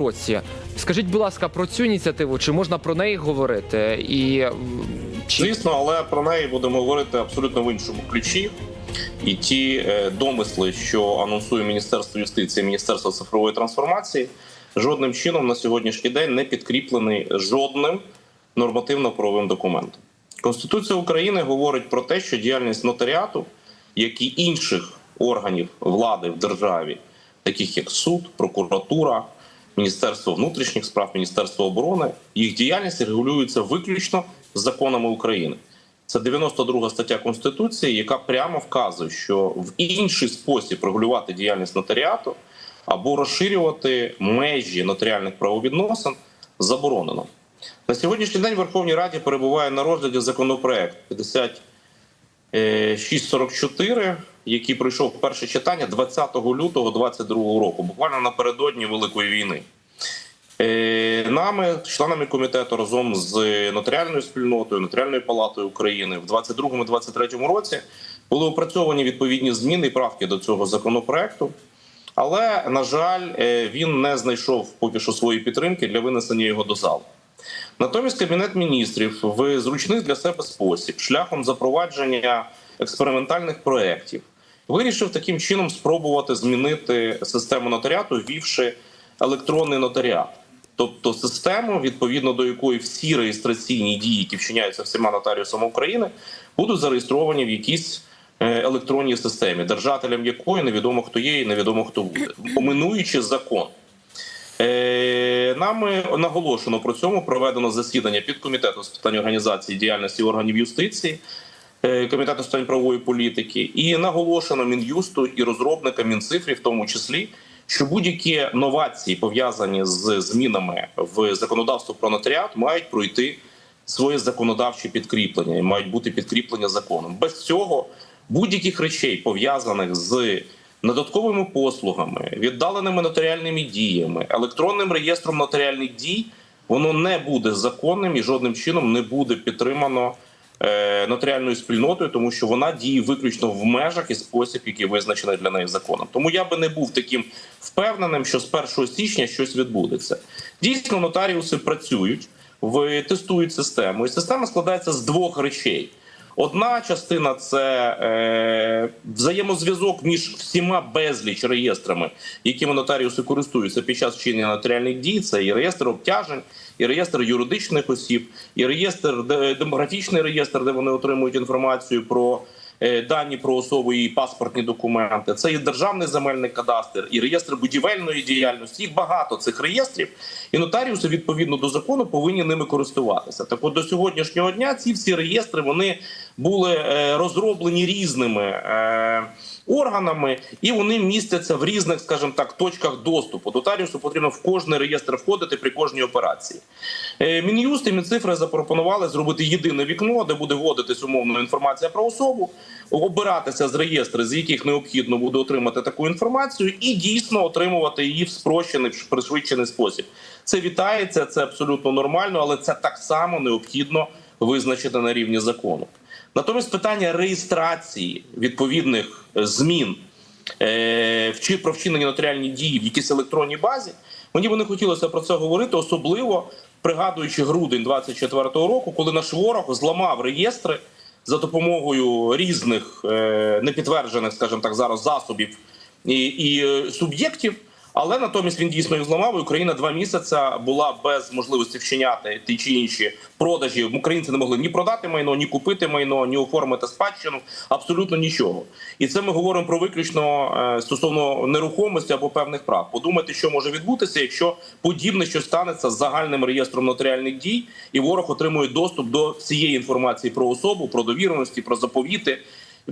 році. Скажіть, будь ласка, про цю ініціативу, чи можна про неї говорити? І чи Звісно, але про неї будемо говорити абсолютно в іншому ключі. І ті е, домисли, що анонсує Міністерство юстиції, Міністерство цифрової трансформації, жодним чином на сьогоднішній день не підкріплений жодним нормативно-правовим документом. Конституція України говорить про те, що діяльність нотаріату, як і інших органів влади в державі, таких як суд, прокуратура, Міністерство внутрішніх справ, Міністерство оборони, їх діяльність регулюється виключно законами України. Це 92 стаття Конституції, яка прямо вказує, що в інший спосіб регулювати діяльність нотаріату або розширювати межі нотаріальних правовідносин заборонено. На сьогоднішній день в Верховній Раді перебуває на розгляді законопроект 5644, який пройшов перше читання 20 лютого 2022 року, буквально напередодні Великої війни. Е, Нами, членами комітету, разом з нотаріальною спільнотою, нотаріальною палатою України в 2022-2023 році були опрацьовані відповідні зміни і правки до цього законопроекту. Але на жаль, е, він не знайшов поки що своєї підтримки для винесення його до залу. Натомість Кабінет міністрів в зручний для себе спосіб, шляхом запровадження експериментальних проєктів, вирішив таким чином спробувати змінити систему нотаріату, ввівши електронний нотаріат. Тобто систему, відповідно до якої всі реєстраційні дії, які вчиняються всіма нотаріусами України, будуть зареєстровані в якійсь е, електронній системі, держателем якої невідомо хто є і невідомо хто буде, оминуючи закон. Е, Нами наголошено про цьому проведено засідання підкомітету з питань організації діяльності органів юстиції, е, комітету з питань правової політики, і наголошено мін'юсту і розробникам мінцифрі, в тому числі, що будь-які новації пов'язані з змінами в законодавство про нотаріат мають пройти своє законодавче підкріплення і мають бути підкріплення законом. Без цього будь-яких речей пов'язаних з додатковими послугами, віддаленими нотаріальними діями, електронним реєстром нотаріальних дій, воно не буде законним і жодним чином не буде підтримано нотаріальною спільнотою, тому що вона діє виключно в межах і спосіб, який визначений для неї законом. Тому я би не був таким впевненим, що з 1 січня щось відбудеться. Дійсно, нотаріуси працюють, тестують систему, і система складається з двох речей. Одна частина це е, взаємозв'язок між всіма безліч реєстрами, якими нотаріуси користуються під час вчинення нотаріальних дій. Це і реєстр обтяжень, і реєстр юридичних осіб, і реєстр демографічний реєстр, де вони отримують інформацію про дані про особу і паспортні документи. Це і державний земельний кадастр, і реєстр будівельної діяльності. Їх багато цих реєстрів, і нотаріуси відповідно до закону повинні ними користуватися. Так, от до сьогоднішнього дня ці всі реєстри вони були е, розроблені різними. Органами і вони містяться в різних, скажімо так, точках доступу. Нотаріусу потрібно в кожний реєстр входити при кожній операції. Е, Мін'юст і Мінцифри запропонували зробити єдине вікно, де буде вводитись умовно інформація про особу, обиратися з реєстрів, з яких необхідно буде отримати таку інформацію, і дійсно отримувати її в спрощений пришвидшений спосіб. Це вітається, це абсолютно нормально, але це так само необхідно визначити на рівні закону. Натомість питання реєстрації відповідних е, змін е, про вчинені нотаріальні дії в якійсь електронній базі. Мені би не хотілося про це говорити, особливо пригадуючи грудень 24-го року, коли наш ворог зламав реєстри за допомогою різних е, непідтверджених, скажімо так, зараз засобів і, і е, суб'єктів. Але натомість він дійсно їх зламав. і Україна два місяці була без можливості вчиняти ті чи інші продажі. Українці не могли ні продати майно, ні купити майно, ні оформити спадщину. Абсолютно нічого. І це ми говоримо про виключно е, стосовно нерухомості або певних прав. Подумайте, що може відбутися, якщо подібне що станеться з загальним реєстром нотаріальних дій, і ворог отримує доступ до всієї інформації про особу, про довіреності, про заповіти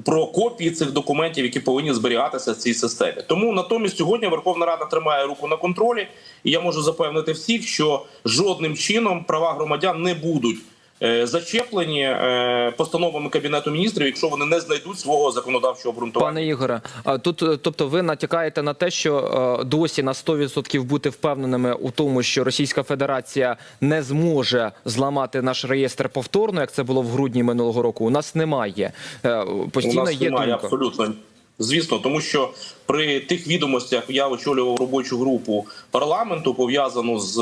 про копії цих документів, які повинні зберігатися в цій системі. Тому натомість сьогодні Верховна Рада тримає руку на контролі, і я можу запевнити всіх, що жодним чином права громадян не будуть. Е, Зачеплені е, постановами кабінету міністрів, якщо вони не знайдуть свого законодавчого обґрунтування. пане Ігоре, тут, е, тобто, ви натякаєте на те, що досі на 100% бути впевненими у тому, що Російська Федерація не зможе зламати наш реєстр повторно, як це було в грудні минулого року. У нас немає. Е, У Постійно нас є немає думка. абсолютно Звісно, тому що при тих відомостях я очолював робочу групу парламенту, пов'язану з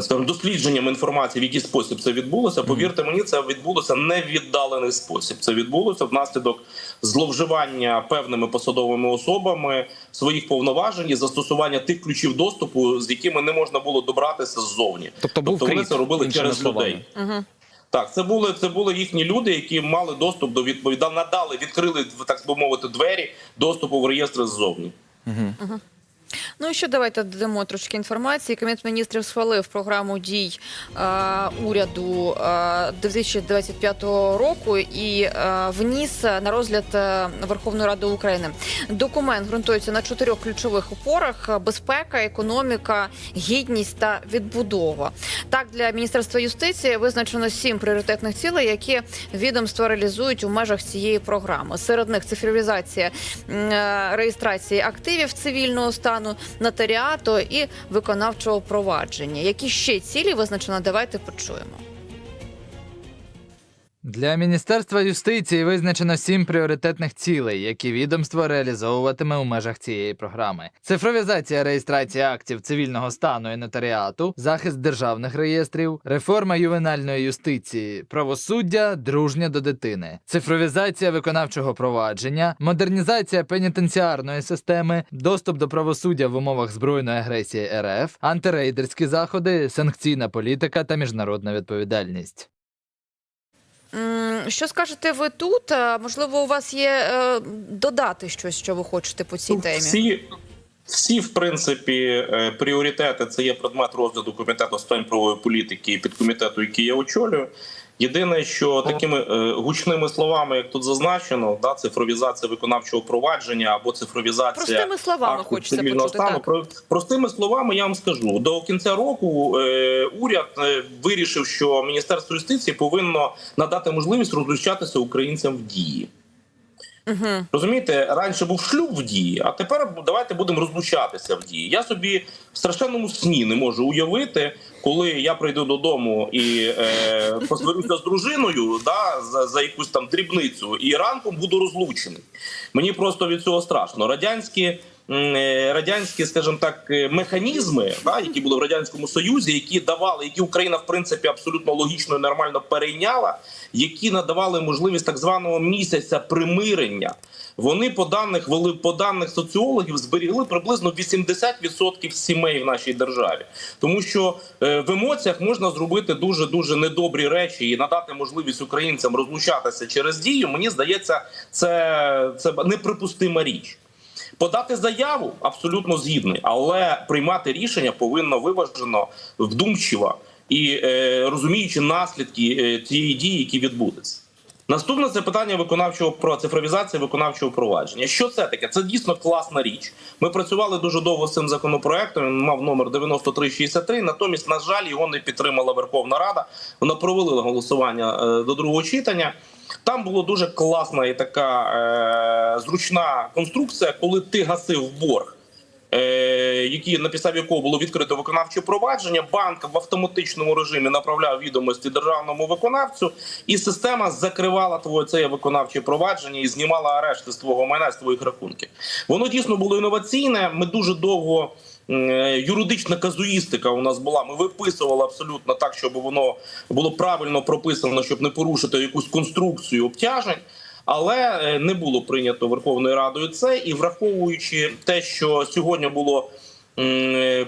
скажімо, дослідженням інформації, в який спосіб це відбулося. Повірте мені, це відбулося не в віддалений спосіб. Це відбулося внаслідок зловживання певними посадовими особами своїх повноважень і застосування тих ключів доступу, з якими не можна було добратися ззовні. Тобто був вони це робили через словами. людей. Так, це були це були їхні люди, які мали доступ до відповіда, надали, відкрили так би мовити двері доступу в реєстри ззовні. Ну і ще давайте додамо трошки інформації. Кабінет міністрів схвалив програму дій е, уряду е, 2025 року і е, вніс на розгляд е, Верховної Ради України. Документ ґрунтується на чотирьох ключових опорах: безпека, економіка, гідність та відбудова. Так для міністерства юстиції визначено сім пріоритетних цілей, які відомства реалізують у межах цієї програми. Серед них цифровізація е, реєстрації активів цивільного стану, нотаріату і виконавчого провадження. Які ще цілі визначено? Давайте почуємо. Для Міністерства юстиції визначено сім пріоритетних цілей, які відомство реалізовуватиме у межах цієї програми: цифровізація реєстрації актів цивільного стану і нотаріату, захист державних реєстрів, реформа ювенальної юстиції, правосуддя, дружня до дитини, цифровізація виконавчого провадження, модернізація пенітенціарної системи, доступ до правосуддя в умовах збройної агресії РФ, антирейдерські заходи, санкційна політика та міжнародна відповідальність. Що скажете ви тут? Е, Можливо, у вас є е, додати щось, що ви хочете по цій темі? Всі, всі, в принципі, е, пріоритети це є предмет розгляду комітету з питань правової політики і підкомітету, який я очолюю. Єдине, що такими е, гучними словами, як тут зазначено, да, цифровізація виконавчого провадження або цифровізація Простими словами хочеться почути. стану. Так. Про- Простими словами, я вам скажу до кінця року е, уряд е, вирішив, що Міністерство юстиції повинно надати можливість розлучатися українцям в дії. Угу. Розумієте, раніше був шлюб в дії, а тепер давайте будемо розлучатися в дії. Я собі в страшенному сні не можу уявити, коли я прийду додому і е, посварюся з дружиною да, за, за якусь там дрібницю, і ранком буду розлучений. Мені просто від цього страшно. Радянські. Е, Радянські, скажімо так, е, механізми, да, які були в радянському союзі, які давали, які Україна в принципі абсолютно логічно і нормально перейняла, які надавали можливість так званого місяця примирення. Вони по даних вели- по даних соціологів зберігли приблизно 80% сімей в нашій державі, тому що е, в емоціях можна зробити дуже дуже недобрі речі і надати можливість українцям розлучатися через дію. Мені здається, це, це неприпустима річ. Подати заяву абсолютно згідний, але приймати рішення повинно виважено, вдумчиво і е, розуміючи наслідки е, цієї дії, які відбудеться. Наступне це питання виконавчого про цифровізації виконавчого провадження. Що це таке? Це дійсно класна річ. Ми працювали дуже довго з цим законопроектом. Він мав номер 9363. Натомість, на жаль, його не підтримала Верховна Рада. Вона провалила голосування е, до другого читання. Там була дуже класна і така е, зручна конструкція, коли ти гасив борг. Е, які на підставі якого було відкрито виконавче провадження, банк в автоматичному режимі направляв відомості державному виконавцю, і система закривала твоє це виконавче провадження і знімала арешти з твого майна з твоїх рахунків. Воно дійсно було інноваційне. Ми дуже довго. Е, Юридична казуїстика у нас була. Ми виписували абсолютно так, щоб воно було правильно прописано, щоб не порушити якусь конструкцію обтяжень. Але е, не було прийнято Верховною Радою це, і враховуючи те, що сьогодні було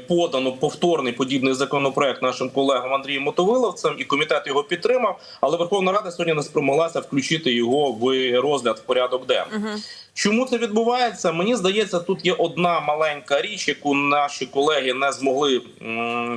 подано повторний подібний законопроект нашим колегам Андрієм Мотовиловцем, і комітет його підтримав. Але Верховна Рада сьогодні не спромоглася включити його в розгляд в порядок денний. Чому це відбувається? Мені здається, тут є одна маленька річ, яку наші колеги не змогли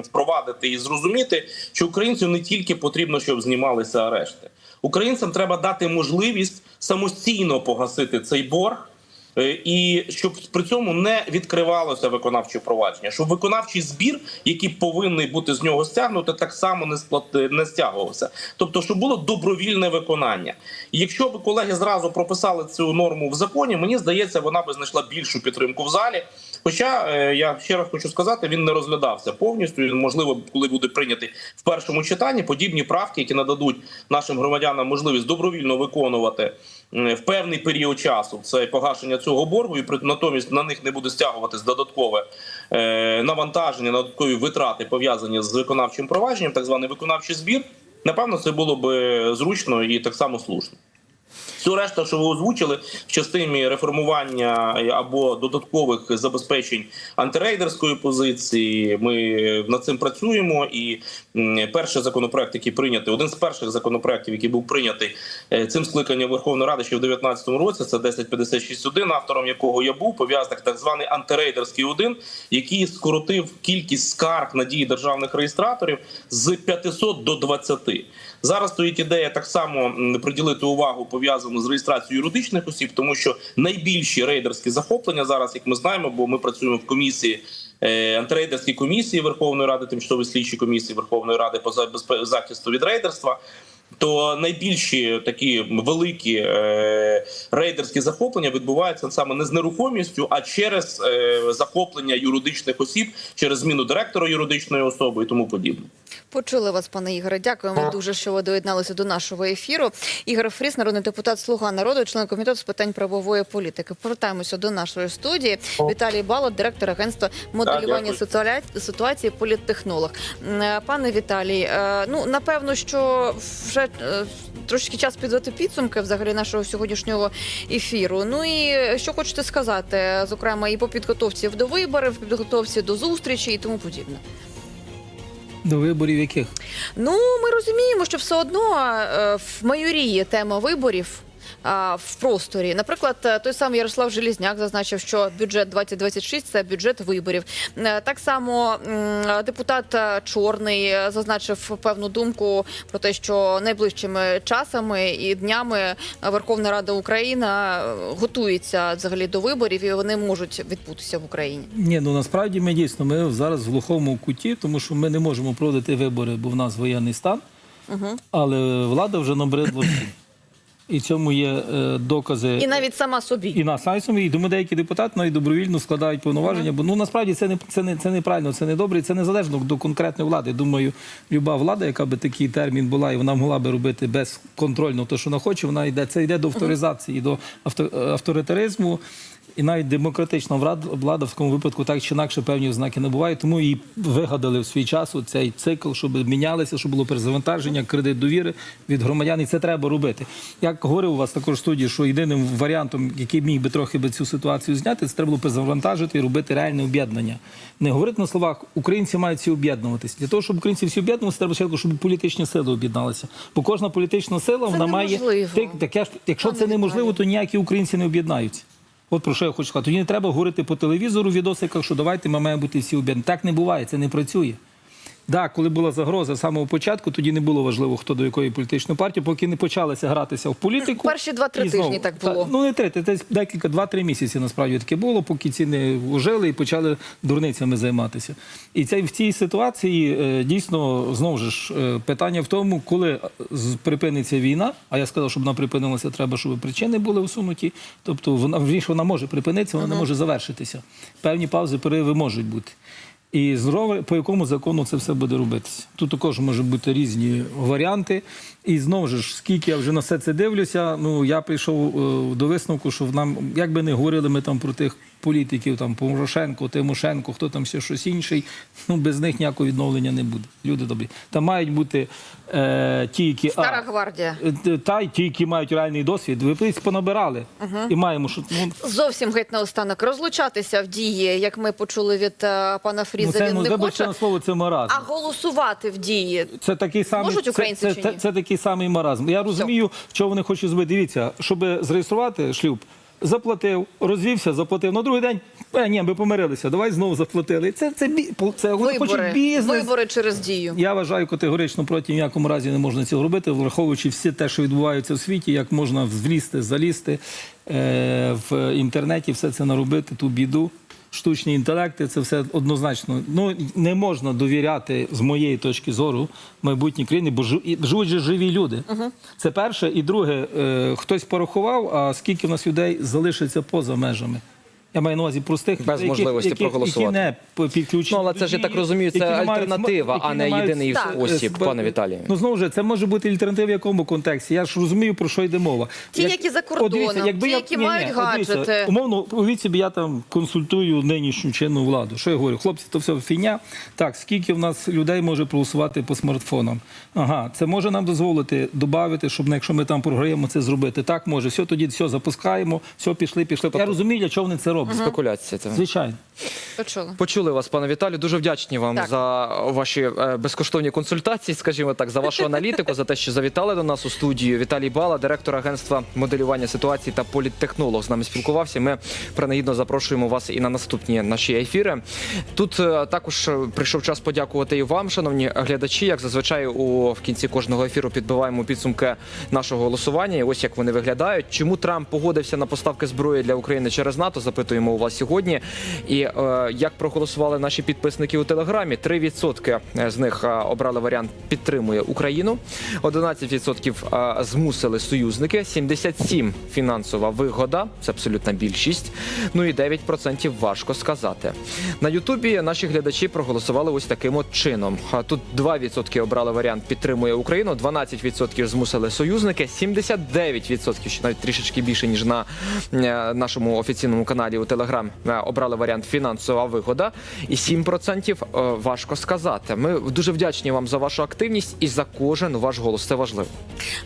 впровадити і зрозуміти, що українцю не тільки потрібно, щоб знімалися арешти. Українцям треба дати можливість самостійно погасити цей борг. Е, І щоб при цьому не відкривалося виконавче провадження, щоб виконавчий збір, який повинний бути з нього стягнути, так само не сплати не стягувався. Тобто, щоб було добровільне виконання. І якщо б колеги зразу прописали цю норму в законі, мені здається, вона би знайшла більшу підтримку в залі. Хоча е, я ще раз хочу сказати, він не розглядався повністю. Він, можливо, коли буде прийнятий в першому читанні, подібні правки, які нададуть нашим громадянам можливість добровільно виконувати в певний період часу це погашення цього боргу, і натомість на них не буде стягуватись додаткове е, навантаження, додаткові витрати пов'язані з виконавчим провадженням, так званий виконавчий збір. Напевно, це було б зручно і так само слушно. Всю решту, що ви озвучили в частині реформування або додаткових забезпечень антирейдерської позиції, ми над цим працюємо. І перший законопроект, який прийнятий, один з перших законопроектів, який був прийнятий е, цим скликанням Верховної Ради ще в 2019 році, це 1056.1, автором якого я був, пов'язаний так званий антирейдерський 1, який скоротив кількість скарг на дії державних реєстраторів з 500 до 20. Зараз стоїть ідея так само приділити увагу пов'язану з реєстрацією юридичних осіб, тому що найбільші рейдерські захоплення зараз, як ми знаємо, бо ми працюємо в комісії. е, Антирейдерській комісії Верховної Ради, тимчасової слідчої комісії Верховної Ради по захисту від рейдерства. То найбільші такі великі е, рейдерські захоплення відбуваються саме не з нерухомістю, а через е, захоплення юридичних осіб, через зміну директора юридичної особи і тому подібне. Почули вас, пане Ігоре. Дякуємо дуже, що ви доєдналися до нашого ефіру. Ігор Фріс, народний депутат Слуга народу, член комітету з питань правової політики. Повертаємося до нашої студії. Віталій Балот, директор агентства моделювання ситуаля- ситуації, політтехнолог. Е, Пане Віталій, е, ну напевно, що вже е, трошки час підвести підсумки взагалі нашого сьогоднішнього ефіру. Ну і що хочете сказати, зокрема, і по підготовці до виборів, підготовці до зустрічі і тому подібне. До виборів яких? Ну, ми розуміємо, що все одно е, в майорії тема виборів. В просторі, наприклад, е, той самий Ярослав Желізняк зазначив, що бюджет 2026 – це бюджет виборів. Е, Так само депутат е, Чорний зазначив певну думку про те, що найближчими часами і днями Верховна Рада Україна готується взагалі до виборів, і вони можуть відбутися в Україні. Ні, ну насправді ми дійсно ми зараз в глухому куті, тому що ми не можемо проводити вибори, бо в нас воєнний стан. Але влада вже набридла всім. І цьому є е, докази. І навіть сама собі. І на сайті, і Думаю, деякі депутати навіть добровільно складають повноваження, бо ну насправді це не це не це неправильно, це не добре, і це незалежно до конкретної влади. Думаю, люба влада, яка би такий термін була, і вона могла би робити безконтрольно те, що вона хоче, вона йде. Це йде до авторизації, до авто, авторитаризму. І навіть демократична влада, в такому випадку так чи інакше певні ознаки набуває. Тому і вигадали в свій час цей цикл, щоб мінялися, щоб було перезавантаження, кредит довіри від громадян. І це треба робити. Як говорив у вас також в студії, що єдиним варіантом, який міг би трохи би цю ситуацію зняти, це треба було перезавантажити і робити реальне об'єднання. Не говорити на словах, українці мають всі об'єднуватися. Для того, щоб українці всі об'єднувалися, треба спочатку, щоб політичні сили об'єдналися. Бо кожна політична сила вона має неможливо. Ти- так ж якщо Пане це неможливо, то ніякі українці не об'єднаються. От про що я хочу сказати. Тоді не треба говорити по телевізору в відосиках, що давайте ми маємо бути всі об'єднані. Так не буває, це не працює. Да, коли була загроза з самого початку, тоді не було важливо, хто до якої політичної партії, поки не почалися гратися в політику. Перші два-три тижні так було. Та, ну не три, це десь декілька, два-три місяці насправді таке було, поки ціни ожили і почали дурницями займатися. І це в цій ситуації е, дійсно знову ж е, питання в тому, коли е, припиниться війна. А я сказав, щоб вона припинилася, треба, щоб причини були усунуті. Тобто вона вона може припинитися, вона не може завершитися. Певні паузи, перериви можуть бути. І здорове, по якому закону це все буде робитися? Тут також можуть бути різні варіанти. І знову ж, скільки я вже на все це дивлюся, ну я прийшов е, до висновку, що нам, як би не говорили ми там про тих політиків, там Порошенко, Тимошенко, хто там ще щось інший, ну без них ніякого відновлення не буде. Люди добрі. Там мають бути е, ті, які Стара гвардія. е, та й ті, які мають реальний досвід. Ви плиць понабирали і маємо, що ну, Зовсім геть наостанок розлучатися в дії, як ми почули від е, пана Фріза. ну, це він ну, не хоче, на слово, це маразм. а голосувати в дії. Це такий самий Можуть українці це, чи це, ні? це, такий самий маразм. Я розумію, що вони хочуть зробити. Дивіться, щоб зареєструвати шлюб. Заплатив, розвівся, заплатив. На другий день е, ні, ми помирилися. Давай знову заплатили. Це це, це, це вони хочуть бізнес. вибори через дію. Я вважаю категорично проти ніякому разі не можна цього робити, враховуючи все те, що відбувається в світі, як можна влізти, залізти е, в інтернеті, все це наробити, ту біду. Штучні інтелекти, це все однозначно. Ну не можна довіряти з моєї точки зору майбутній країні, бо живуть же живі люди. Це перше. І друге, е, хтось порахував, а скільки в нас людей залишиться поза межами Я маю на увазі простих Без можливості яких, проголосувати. Які не підключені. Ну, але це ж, я так розумію, це не мають альтернатива, а не єдиний Так. спосіб, Е, пане Віталію. Ну знову ж це може бути альтернатива в якому контексті. Я ж розумію про що йде мова. Ті, які за кордоном, дивіться, якби ті, я- які ні, ні, мають дивіться, гаджети. Умовно, уявіть собі, я там консультую нинішню чинну владу. Що я говорю? Хлопці, то все фігня. Так, скільки в нас людей може проголосувати по смартфонам? Ага, це може нам дозволити додати, щоб ну, якщо ми там програємо це зробити. Так може, все тоді все запускаємо, все пішли, пішли. Я розумію, для чого вони це роблять. Спекуляція. Це. Звичайно. Почули. Почули вас, пане Віталію. Дуже вдячні вам Так. за ваші е, безкоштовні консультації, скажімо так, за вашу аналітику, за те, що завітали до нас у студію. Віталій Бала, директор агентства моделювання ситуації та політтехнолог, з нами спілкувався. Ми принагідно запрошуємо вас і на наступні наші ефіри. Тут е, також е, прийшов час подякувати і вам, шановні глядачі. Як зазвичай у в кінці кожного ефіру підбиваємо підсумки нашого голосування. І ось як вони виглядають. Чому Трамп погодився на поставки зброї для України через НАТО? Запитуємо у вас сьогодні. І е, як проголосували наші підписники у телеграмі? 3% з них е, обрали варіант підтримує Україну, 11% е, змусили союзники, 77% фінансова вигода, це абсолютна більшість. Ну і 9% важко сказати. На Ютубі наші глядачі проголосували ось таким от чином. Тут 2% обрали варіант підтримує Україну, 12% змусили союзники, 79%, що навіть трішечки більше ніж на е, нашому офіційному каналі у Телеграм обрали варіант фінансова вигода, і 7% е, важко сказати. Ми дуже вдячні вам за вашу активність і за кожен ваш голос. Це важливо.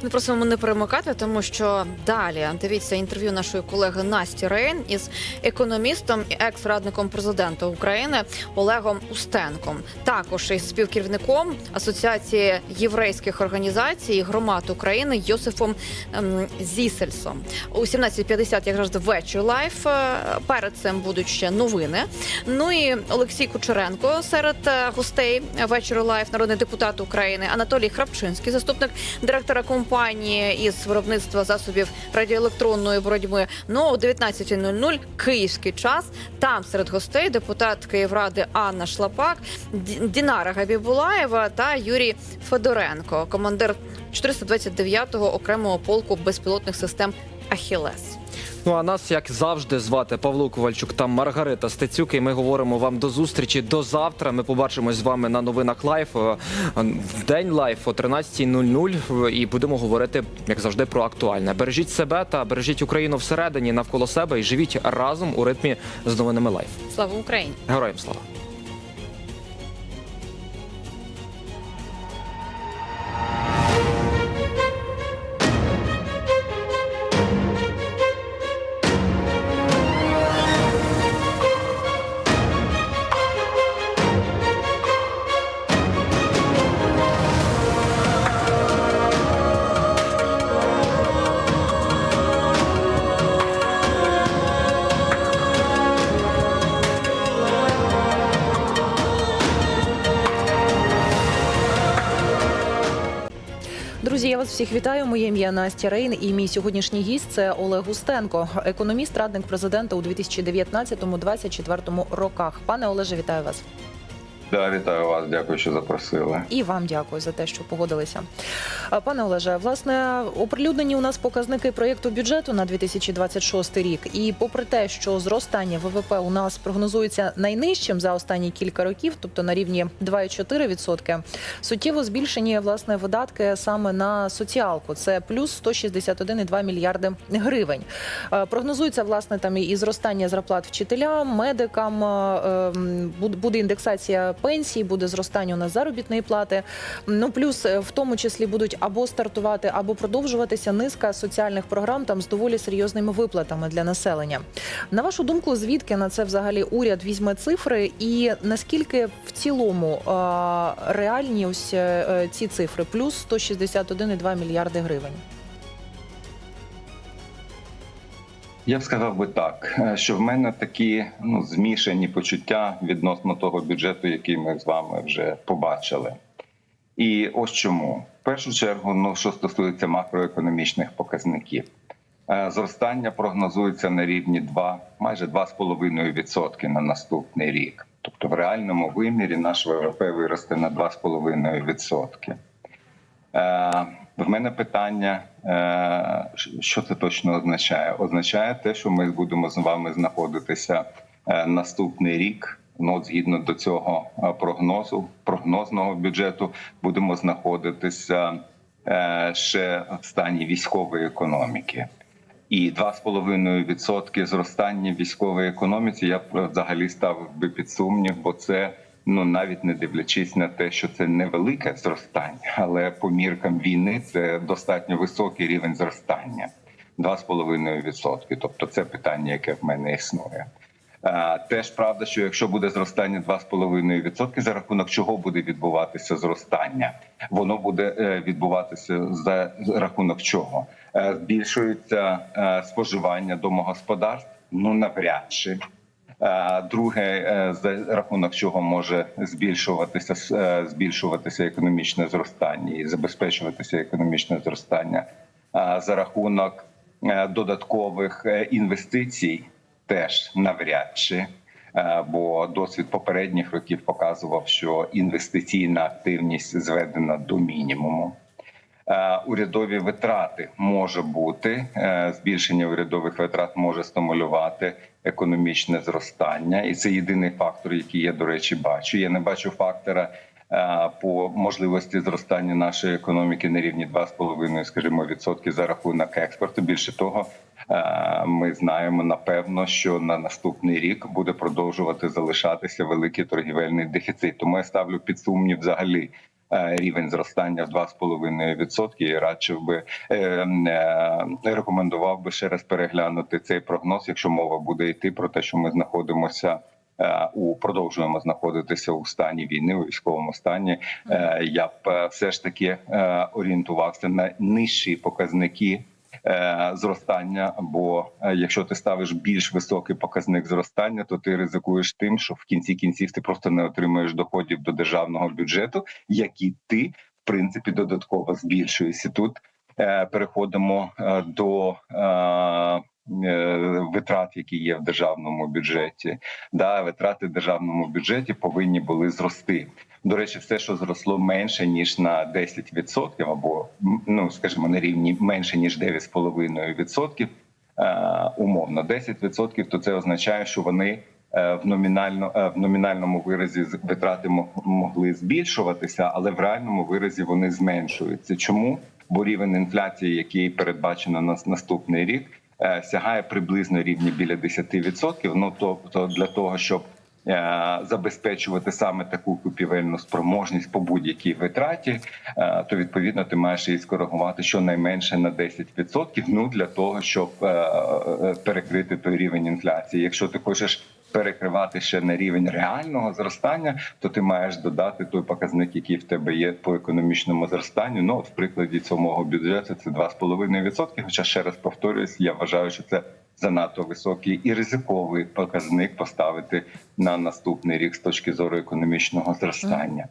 Ми просимо не перемикати, тому що далі дивіться інтерв'ю нашої колеги Насті Рейн із економістом і екс-радником президента України Олегом Устенком, також із співкерівником Асоціації єврейських організацій громад України Йосифом ем, Зісельсом. У 17.50 якраз вечір лайф. Перед цим будуть ще новини. Ну і Олексій Кучеренко серед е, гостей вечору лайф, народний депутат України, Анатолій Храпчинський, заступник директора компанії із виробництва засобів радіоелектронної боротьби. Ну о 19.00 київський час. Там серед гостей депутат Київради Анна Шлапак, Дінара Габібулаєва та Юрій Федоренко, командир 429-го окремого полку безпілотних систем Ахілес. Ну а нас, як завжди, звати Павло Ковальчук та Маргарита Стецюк. І ми говоримо вам до зустрічі до завтра. Ми побачимось з вами на новинах лайф е, в день лайф о 13.00 і будемо говорити, як завжди, про актуальне. Бережіть себе та бережіть Україну всередині навколо себе і живіть разом у ритмі з новинами лайф. Слава Україні! Героям слава! Всіх вітаю. Моє ім'я Настя Рейн і мій сьогоднішній гість це Олег Густенко, економіст, радник президента у 2019-2024 роках. Пане Олеже, вітаю вас. Да, вітаю вас, дякую, що запросили. І вам дякую за те, що погодилися. Пане Олеже, власне, оприлюднені у нас показники проєкту бюджету на 2026 рік. І попри те, що зростання ВВП у нас прогнозується найнижчим за останні кілька років, тобто на рівні 2,4%, суттєво збільшені власне видатки саме на соціалку. Це плюс 161,2 мільярди гривень. Прогнозується власне там і- зростання зарплат вчителям, медикам. ем, буд- Буде індексація пенсій, буде зростання у нас заробітної плати. Ну плюс е, в тому числі будуть або стартувати, або продовжуватися низка соціальних програм там з доволі серйозними виплатами для населення. На вашу думку, звідки на це взагалі уряд візьме цифри, і наскільки в цілому реальні ось е, е, ці цифри? Плюс 161,2 мільярди гривень. Я б сказав би так, е, що в мене такі ну, змішані почуття відносно того бюджету, який ми з вами вже побачили. І ось чому. В першу чергу, ну що стосується макроекономічних показників, Е, зростання прогнозується на рівні 2, майже 2,5% на наступний рік. Тобто в реальному вимірі наш ВВП виросте на 2,5%. Е, В мене питання, що це точно означає? Означає те, що ми будемо з вами знаходитися е, наступний рік. Ну, згідно до цього е, прогнозу, прогнозного бюджету, будемо знаходитися е, ще в стані військової економіки. І 2,5% зростання військової економіці я взагалі ставив би під сумнів, бо це ну навіть не дивлячись на те, що це невелике зростання, але по міркам війни це достатньо високий рівень зростання 2,5%. Тобто це питання, яке в мене існує. Теж правда, що якщо буде зростання 2,5%, за рахунок чого буде відбуватися зростання, воно буде е, відбуватися за рахунок чого Е, збільшується е, споживання домогосподарств. Ну навряд чи. Е, Друге, е, за рахунок чого може збільшуватися е, збільшуватися економічне зростання і забезпечуватися економічне зростання за рахунок додаткових інвестицій, теж навряд чи. Бо досвід попередніх років показував, що інвестиційна активність зведена до мінімуму. Е, Урядові витрати може бути е, збільшення урядових витрат може стимулювати економічне зростання, і це єдиний фактор, який я до речі бачу. Я не бачу фактора е, по можливості зростання нашої економіки на рівні 2,5, скажімо, відсотки за рахунок експорту. Більше того, ми знаємо напевно, що на наступний рік буде продовжувати залишатися великий торгівельний дефіцит. Тому я ставлю під сумнів взагалі рівень зростання в 2,5% і радше би е, е, рекомендував би ще раз переглянути цей прогноз, якщо мова буде йти про те, що ми знаходимося. е, У продовжуємо знаходитися у стані війни у військовому стані. Е, Я б е, все ж таки е, орієнтувався на нижчі показники е, зростання. Бо е, якщо ти ставиш більш високий показник зростання, то ти ризикуєш тим, що в кінці кінців ти просто не отримуєш доходів до державного бюджету, які ти в принципі додатково збільшуєшся. Тут е, переходимо е, до е, е, витрат, які є в державному бюджеті. Да, витрати в державному бюджеті повинні були зрости. До речі, все, що зросло менше ніж на 10%, або ну скажімо, на рівні менше ніж 9,5%, е, умовно 10%, то це означає, що вони е, в номінально е, в номінальному виразі витрати мо- могли збільшуватися, але в реальному виразі вони зменшуються. Чому? Бо рівень інфляції, який передбачено на наступний рік, сягає приблизно рівні біля 10%. Ну тобто для того, щоб забезпечувати саме таку купівельну спроможність по будь-якій витраті, е, то відповідно ти маєш її скоригувати щонайменше на 10%, Ну для того, щоб е, е, перекрити той рівень інфляції. Якщо ти хочеш перекривати ще на рівень реального зростання, то ти маєш додати той показник, який в тебе є по економічному зростанню. Ну от в прикладі цього бюджету це 2,5%. Хоча ще раз повторююсь, я вважаю, що це занадто високий і ризиковий показник поставити на наступний рік з точки зору економічного зростання.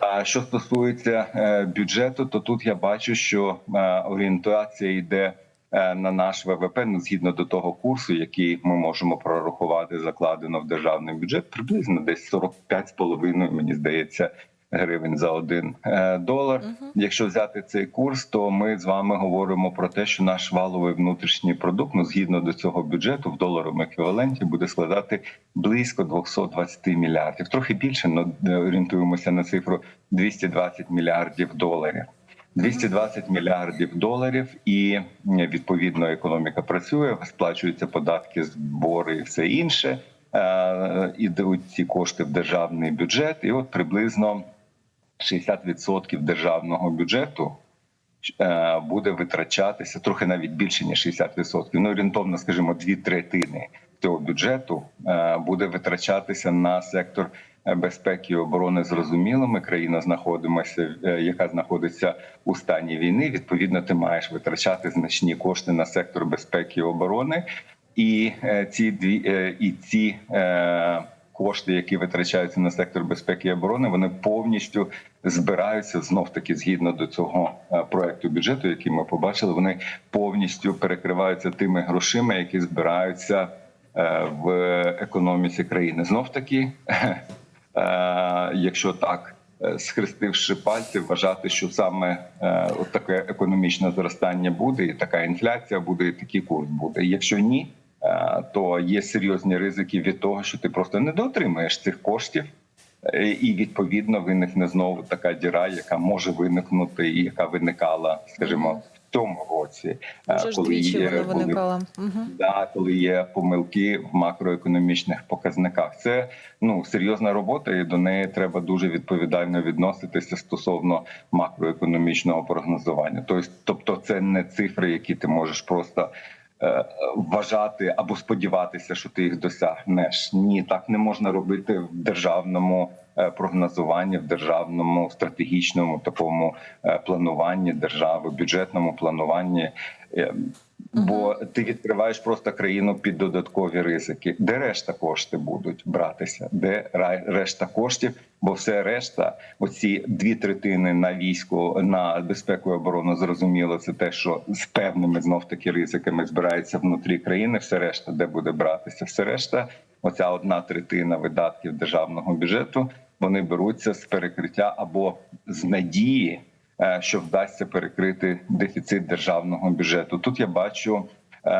А що стосується е, бюджету, то тут я бачу, що е, орієнтація йде е, на наш ВВП ну, згідно до того курсу, який ми можемо прорахувати, закладено в державний бюджет, приблизно десь 45,5, мені здається, гривень за один е, долар. Якщо взяти цей курс, то ми з вами говоримо про те, що наш валовий внутрішній продукт, ну згідно до цього бюджету, в доларовому еквіваленті буде складати близько 220 мільярдів. Трохи більше, але орієнтуємося на цифру 220 мільярдів доларів. 220 мільярдів доларів, і е, відповідно економіка працює, сплачуються податки, збори і все інше. Е, Ідуть ці кошти в державний бюджет, і от приблизно 60% державного бюджету е, буде витрачатися трохи навіть більше ніж 60%. Ну орієнтовно, скажімо, дві третини цього бюджету е, буде витрачатися на сектор е, безпеки і оборони. Зрозуміло, ми країна знаходимося, яка знаходиться у стані війни. Відповідно, ти маєш витрачати значні кошти на сектор безпеки і оборони. І ці дві і ці кошти, які витрачаються на сектор безпеки і оборони, вони повністю збираються знов таки згідно до цього е, проекту бюджету, який ми побачили. Вони повністю перекриваються тими грошима, які збираються е, в економіці країни. Знов таки, е, якщо так схрестивши пальці, вважати, що саме е, от таке економічне зростання буде, і така інфляція буде, і такий курс буде. Якщо ні, то є серйозні ризики від того, що ти просто не дотримаєш цих коштів. Е, І відповідно виникне знову така діра, яка може виникнути, і яка виникала, скажімо, в цьому році, е, Вже двічі вона. Угу. Да, коли є помилки в макроекономічних показниках, це ну серйозна робота, і до неї треба дуже відповідально відноситися стосовно макроекономічного прогнозування. Тобто, тобто, це не цифри, які ти можеш просто е, вважати або сподіватися, що ти їх досягнеш. Ні, так не можна робити в державному е, прогнозуванні, в державному стратегічному такому е, плануванні держави, бюджетному плануванні. Бо ти відкриваєш просто країну під додаткові ризики. Де решта кошти будуть братися? Де решта коштів? Бо все решта, оці дві третини на військо, на безпеку і оборону, зрозуміло, це те, що з певними знов таки ризиками збирається внутрі країни. Все решта, де буде братися, все решта, оця одна третина видатків державного бюджету. Вони беруться з перекриття або з надії, що вдасться перекрити дефіцит державного бюджету. Тут я бачу е,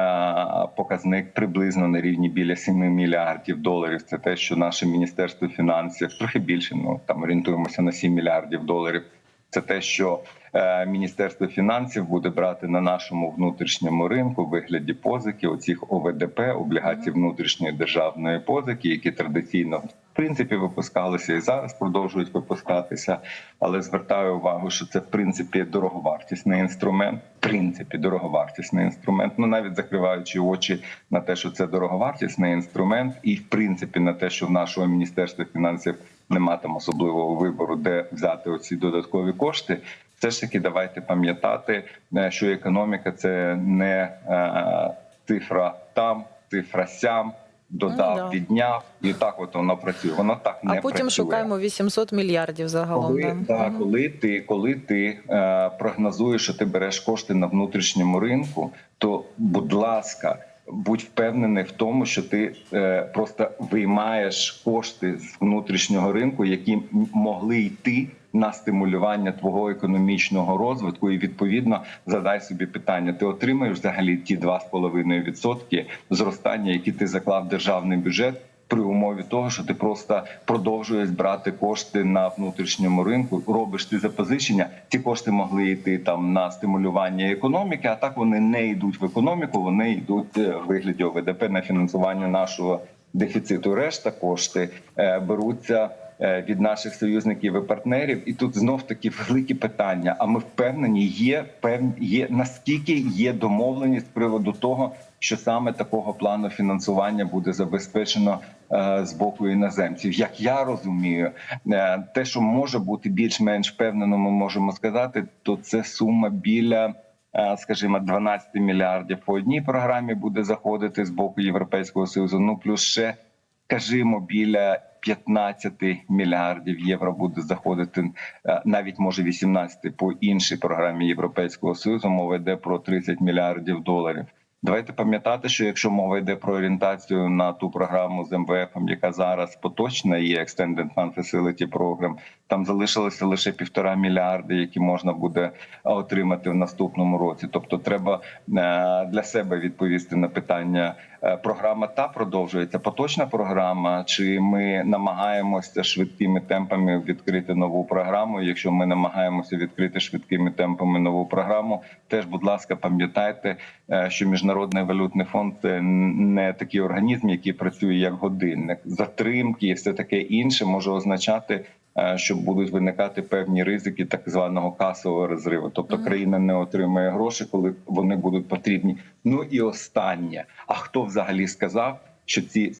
показник приблизно на рівні біля 7 мільярдів доларів. Це те, що наше міністерство фінансів трохи більше. Ну там орієнтуємося на 7 мільярдів доларів. Це те, що е, Міністерство фінансів буде брати на нашому внутрішньому ринку в вигляді позики, оцих ОВДП, облігацій внутрішньої державної позики, які традиційно принципі випускалися і зараз продовжують випускатися. Але звертаю увагу, що це в принципі дороговартісний інструмент. В принципі, дороговартісний інструмент. Ну навіть закриваючи очі на те, що це дороговартісний інструмент, і в принципі на те, що в нашого міністерства фінансів нема там особливого вибору, де взяти оці додаткові кошти. Все ж таки, давайте пам'ятати, е, що економіка це не е, цифра там, цифра сям. Додав, Ну, да. відняв, і так от воно працює. Воно так не А потім працює. шукаємо 800 мільярдів загалом. Коли, да. Мгм. коли ти, коли ти е, прогнозуєш, що ти береш кошти на внутрішньому ринку, то будь ласка, будь впевнений в тому, що ти е, просто виймаєш кошти з внутрішнього ринку, які могли йти на стимулювання твого економічного розвитку, і відповідно задай собі питання: ти отримаєш взагалі ті 2,5% зростання, які ти заклав в державний бюджет при умові того, що ти просто продовжуєш брати кошти на внутрішньому ринку, робиш ти запозичення. Ці кошти могли йти там на стимулювання економіки, а так вони не йдуть в економіку, вони йдуть е, в вигляді ОВДП на фінансування нашого дефіциту. Решта кошти е, беруться. Е, Від наших союзників і партнерів, і тут знов таки великі питання. А ми впевнені, є певні є наскільки є домовленість з приводу того, що саме такого плану фінансування буде забезпечено е, з боку іноземців. Як я розумію, е, те, що може бути більш-менш впевнено, ми можемо сказати, то це сума біля. Скажімо, 12 мільярдів по одній програмі буде заходити з боку Європейського союзу. Ну плюс ще скажімо, біля 15 мільярдів євро буде заходити е, навіть може 18 по іншій програмі Європейського союзу. Мова йде про 30 мільярдів доларів. Давайте пам'ятати, що якщо мова йде про орієнтацію на ту програму з МВФ, яка зараз поточна є Extended Fund Facility Program, там залишилося лише півтора мільярди, які можна буде отримати в наступному році. Тобто, треба е, для себе відповісти на питання. Е, Програма та продовжується поточна програма. Чи ми намагаємося швидкими темпами відкрити нову програму? Якщо ми намагаємося відкрити швидкими темпами нову програму, теж, будь ласка, пам'ятайте, е, що міжнародний валютний фонд це не такий організм, який працює як годинник. Затримки і все таке інше може означати. Е, Що будуть виникати певні ризики так званого касового розриву, тобто країна не отримає гроші, коли вони будуть потрібні. Ну і останнє. А хто взагалі сказав, що ці